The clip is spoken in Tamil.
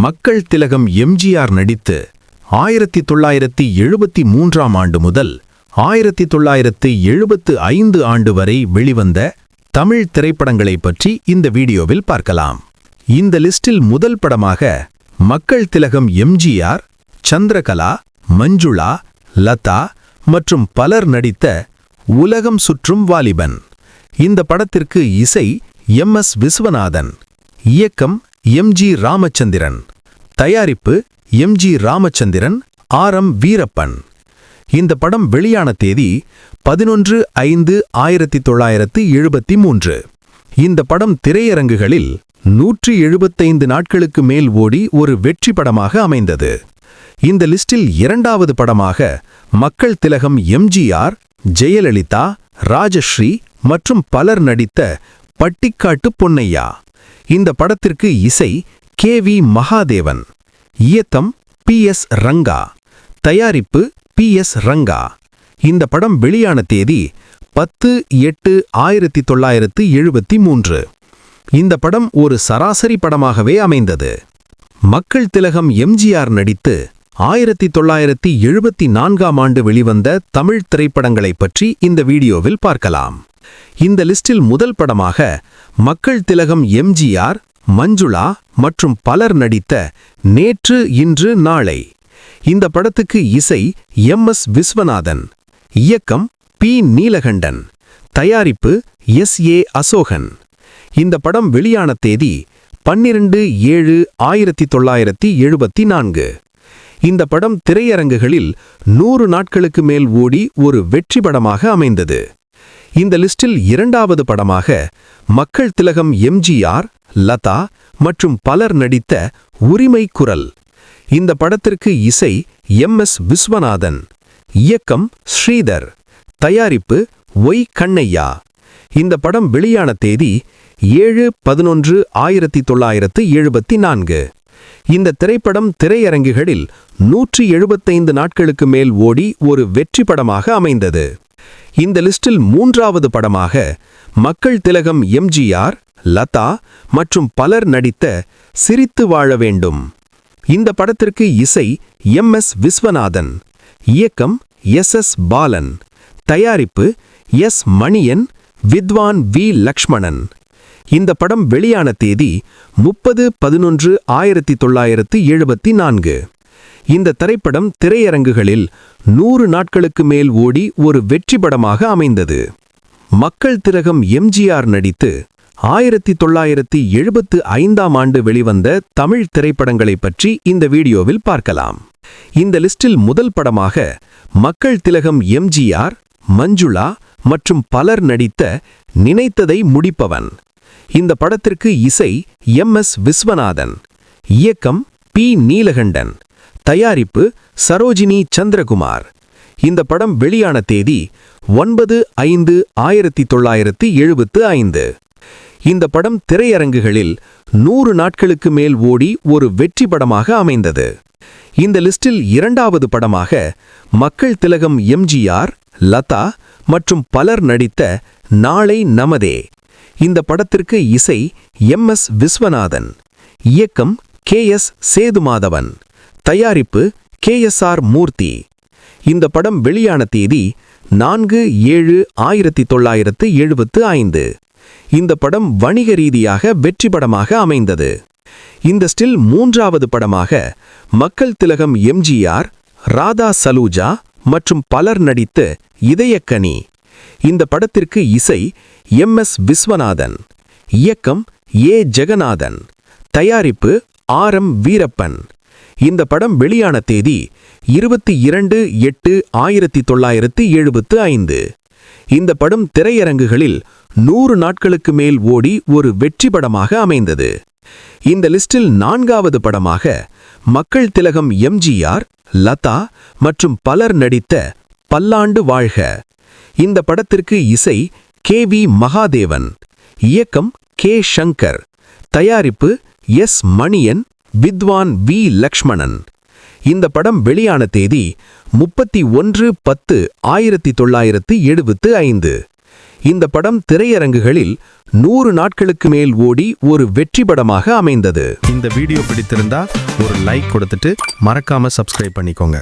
மக்கள் திலகம் எம்ஜிஆர் நடித்து ஆயிரத்தி தொள்ளாயிரத்தி எழுபத்தி மூன்றாம் ஆண்டு முதல் ஆயிரத்தி தொள்ளாயிரத்து எழுபத்து ஐந்து ஆண்டு வரை வெளிவந்த தமிழ் திரைப்படங்களைப் பற்றி இந்த வீடியோவில் பார்க்கலாம். இந்த லிஸ்டில் முதல் படமாக மக்கள் திலகம் எம்ஜிஆர் சந்திரகலா மஞ்சுளா லதா மற்றும் பலர் நடித்த உலகம் சுற்றும் வாலிபன். இந்த படத்திற்கு இசை எம் எஸ் விஸ்வநாதன் இயக்கம் எம். ஜி. ராமச்சந்திரன். தயாரிப்பு M. G. Ramachandran R. M. Veerappan. இந்த படம் வெளியான தேதி பதினொன்று ஐந்து ஆயிரத்தி தொள்ளாயிரத்து எழுபத்தி மூன்று. இந்த படம் திரையரங்குகளில் நூற்றி எழுபத்தைந்து நாட்களுக்கு மேல் ஓடி ஒரு வெற்றி படமாக அமைந்தது. இந்த லிஸ்டில் இரண்டாவது படமாக மக்கள் திலகம் எம்ஜிஆர் ஜெயலலிதா ராஜஸ்ரீ மற்றும் பலர் நடித்த பட்டிக்காட்டு பொன்னையா. இந்த படத்திற்கு இசை கே வி மகாதேவன். இயக்கம் பி எஸ் ரங்கா. தயாரிப்பு பி எஸ் ரங்கா. இந்த படம் வெளியான தேதி பத்து எட்டு ஆயிரத்தி தொள்ளாயிரத்து எழுபத்தி மூன்று. இந்த படம் ஒரு சராசரி படமாகவே அமைந்தது. மக்கள் திலகம் எம்ஜிஆர் நடித்து ஆயிரத்தி தொள்ளாயிரத்தி எழுபத்தி நான்காம் ஆண்டு வெளிவந்த தமிழ் திரைப்படங்களைப் பற்றி இந்த வீடியோவில் பார்க்கலாம். இந்த லிஸ்டில் முதல் படமாக மக்கள் திலகம் எம்ஜிஆர் மஞ்சுளா மற்றும் பலர் நடித்த நேற்று இன்று நாளை. இந்த படத்துக்கு இசை எம் எஸ் விஸ்வநாதன் இயக்கம் பி நீலகண்டன் தயாரிப்பு எஸ் ஏ அசோகன். இந்த படம் வெளியான தேதி பன்னிரண்டு ஏழு ஆயிரத்தி தொள்ளாயிரத்தி எழுபத்தி நான்கு இந்த படம் திரையரங்குகளில் நூறு நாட்களுக்கு மேல் ஓடி ஒரு வெற்றி படமாக அமைந்தது. இந்த லிஸ்டில் இரண்டாவது படமாக மக்கள் திலகம் எம்ஜிஆர் லதா மற்றும் பலர் நடித்த உரிமை குரல். இந்த படத்திற்கு இசை எம் எஸ் விஸ்வநாதன் இயக்கம் ஸ்ரீதர் தயாரிப்பு ஒய் கண்ணையா. இந்த படம் வெளியான தேதி ஏழு பதினொன்று ஆயிரத்தி தொள்ளாயிரத்து எழுபத்தி நான்கு. இந்த திரைப்படம் திரையரங்குகளில் நூற்றி எழுபத்தைந்து நாட்களுக்கு மேல் ஓடி ஒரு வெற்றி படமாக அமைந்தது. இந்த லிஸ்டில் மூன்றாவது படமாக மக்கள் திலகம் எம்ஜிஆர் லதா மற்றும் பலர் நடித்த சிரித்து வாழ வேண்டும். இந்த படத்திற்கு இசை எம் எஸ் விஸ்வநாதன் இயக்கம் எஸ் எஸ் பாலன் தயாரிப்பு எஸ் மணியன் வித்வான் வி லக்ஷ்மணன். இந்த படம் வெளியான தேதி முப்பது பதினொன்று ஆயிரத்தி தொள்ளாயிரத்து எழுபத்தி நான்கு. இந்த திரைப்படம் திரையரங்குகளில் நூறு நாட்களுக்கு மேல் ஓடி ஒரு வெற்றி படமாக அமைந்தது. மக்கள் திலகம் எம்ஜிஆர் நடித்து ஆயிரத்தி தொள்ளாயிரத்தி எழுபத்து ஐந்தாம் ஆண்டு வெளிவந்த தமிழ் திரைப்படங்களைப் பற்றி இந்த வீடியோவில் பார்க்கலாம். இந்த லிஸ்டில் முதல் படமாக மக்கள் திலகம் எம்ஜிஆர் மஞ்சுளா மற்றும் பலர் நடித்த நினைத்ததை முடிப்பவன். இந்த படத்திற்கு இசை எம் எஸ் விஸ்வநாதன் இயக்கம் பி நீலகண்டன் தயாரிப்பு சரோஜினி சந்திரகுமார். இந்த படம் வெளியான தேதி ஒன்பது ஐந்து ஆயிரத்தி தொள்ளாயிரத்தி எழுபத்து ஐந்து. இந்த படம் திரையரங்குகளில் நூறு நாட்களுக்கு மேல் ஓடி ஒரு வெற்றி படமாக அமைந்தது. இந்த லிஸ்டில் இரண்டாவது படமாக மக்கள் திலகம் எம்ஜிஆர் லதா மற்றும் பலர் நடித்த நாளை நமதே. இந்த படத்திற்கு இசை எம் எஸ் விஸ்வநாதன் இயக்கம் கே எஸ் சேதுமாதவன். தயாரிப்பு கே எஸ் ஆர் மூர்த்தி. இந்த படம் வெளியான தேதி நான்கு ஏழு ஆயிரத்தி தொள்ளாயிரத்து எழுபத்து ஐந்து. இந்த படம் வணிக ரீதியாக வெற்றி படமாக அமைந்தது. இந்த ஸ்டில் மூன்றாவது படமாக மக்கள் திலகம் எம்ஜிஆர் ராதா சலூஜா மற்றும் பலர் நடித்த இதயக்கனி. இந்த படத்திற்கு இசை எம் எஸ் விஸ்வநாதன் இயக்கம் ஏ ஜெகநாதன் தயாரிப்பு ஆர் எம் வீரப்பன். இந்த படம் வெளியான தேதி இருபத்தி இரண்டு எட்டு ஆயிரத்தி தொள்ளாயிரத்தி எழுபத்து ஐந்து. இந்த படம் திரையரங்குகளில் நூறு நாட்களுக்கு மேல் ஓடி ஒரு வெற்றி படமாக அமைந்தது. இந்த லிஸ்டில் நான்காவது படமாக மக்கள் திலகம் எம்ஜிஆர் லதா மற்றும் பலர் நடித்த பல்லாண்டு வாழ்க. இந்த படத்திற்கு இசை கே வி மகாதேவன் இயக்கம் கே ஷங்கர் தயாரிப்பு எஸ் மணியன் வித்வான் வி. லக்ஷ்மணன். இந்த படம் வெளியான தேதி முப்பத்தி ஒன்று பத்து ஆயிரத்தி தொள்ளாயிரத்து எழுபத்து ஐந்து. இந்த படம் திரையரங்குகளில் நூறு நாட்களுக்கு மேல் ஓடி ஒரு வெற்றி படமாக அமைந்தது. இந்த வீடியோ பிடித்திருந்தா ஒரு லைக் கொடுத்துட்டு மறக்காம சப்ஸ்கிரைப் பண்ணிக்கோங்க.